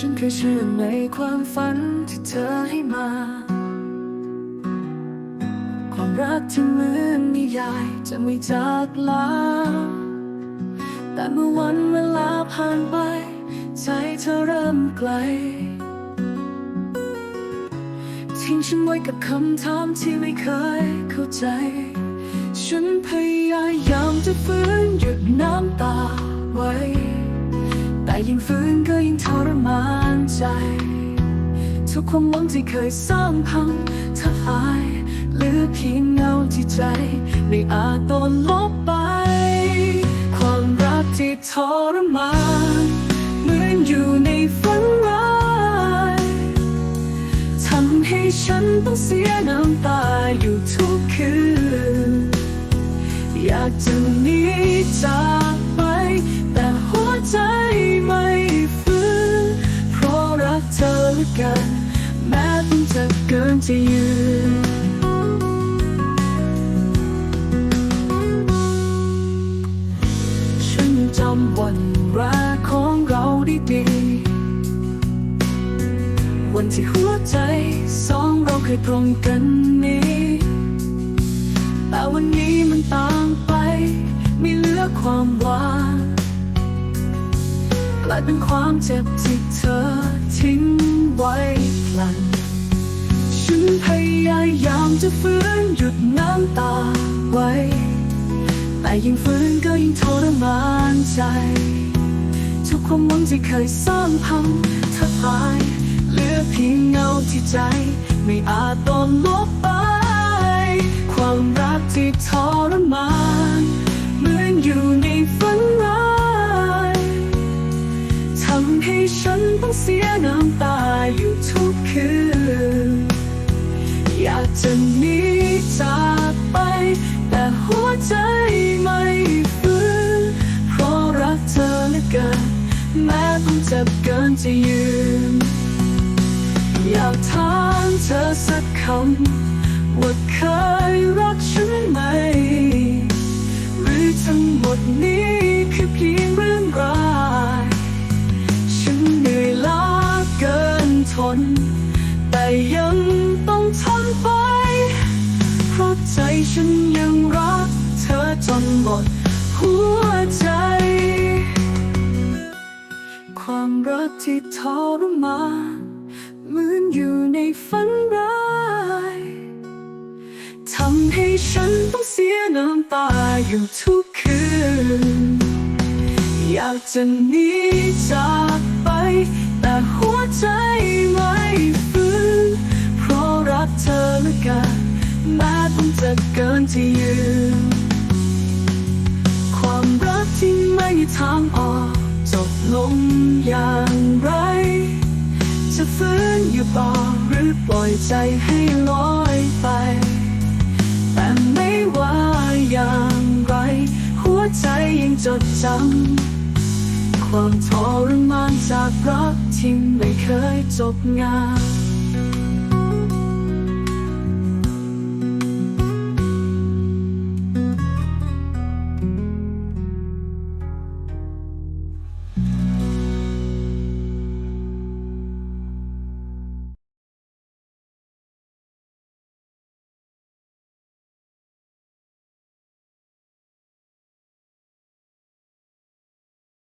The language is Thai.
ฉันเคยเชื่อในความฝันที่เธอให้มา ความรักที่เหมือนนิยายจะไม่จากลา แต่เมื่อวันเวลาผ่านไป ใจเธอเริ่มไกล ทิ้งฉันไว้กับคำถามที่ไม่เคยเข้าใจ ฉันพยายามจะฝืนหยุดน้ำตาไว้ แต่ยิ่งฝืนก็ยิ่งทรมาน ใจ ทุกความหวังที่เคยสร้างพังเธอหายหลือเพียงเงาที่ใจไม่อาจโดนลบไป ความรักที่ทรมานเหมือนอยู่ในฝันร้ายทำให้ฉันต้องเสียน้ำตาอยู่ทุกคืน อยากจะหนีจาก จะยืน ฉันจำวันแรกของเราได้ดี วันที่หัวใจสองเราเคยตรงกันนี้ แต่วันนี้มันต่างไปไม่เหลือความหวานกลายเป็นความเจ็บที่เธอทิ้งไว้พลัน ฉันพยายามจะฟื้นหยุดน้ำตาไว้ แต่ยิ่งฟื้นก็ยิ่งทรมานใจ ทุกความหวังที่เคยสร้างพังเธอหายเหลือเพียงเงาที่ใจ ไม่อาจโดนลบไป ความรักที่ทรมานเหมือนอยู่ในฝันร้ายทำให้ฉันต้องเสียน้ำตาอยู่ทุกคืน อยากจะหนีจากไป แต่หัวใจไม่ฟื้นเพราะรักเธอเหลือเกิน แม้ต้องเจ็บเกินจะยืน อยากถามเธอสักคำ ว่าเคยรักฉันไหม หรือทั้งหมดนี้คือเพียงเรื่องรายฉันเหนื่อยล้าเกินทน แต่ยัง ฉันยังรักเธอจนหมดหัวใจ ความรักที่ทรมานเหมือนอยู่ในฝันร้ายทำให้ฉันต้องเสียน้ำตาอยู่ทุกคืน อยากจะหนีจากไป แต่หัวใจไม่ฟื้นเพราะรักเธอเหลือเกิน แม้ต้องจะเกินที่ยืน ความรักที่ไม่ทางออก จบลงอย่างไร จะฟื้นอยู่ต่อหรือปล่อยใจให้ลอยไป แต่ไม่ว่าอย่างไร หัวใจยังจดจำความทรมานจากรักที่ไม่เคยจบงาน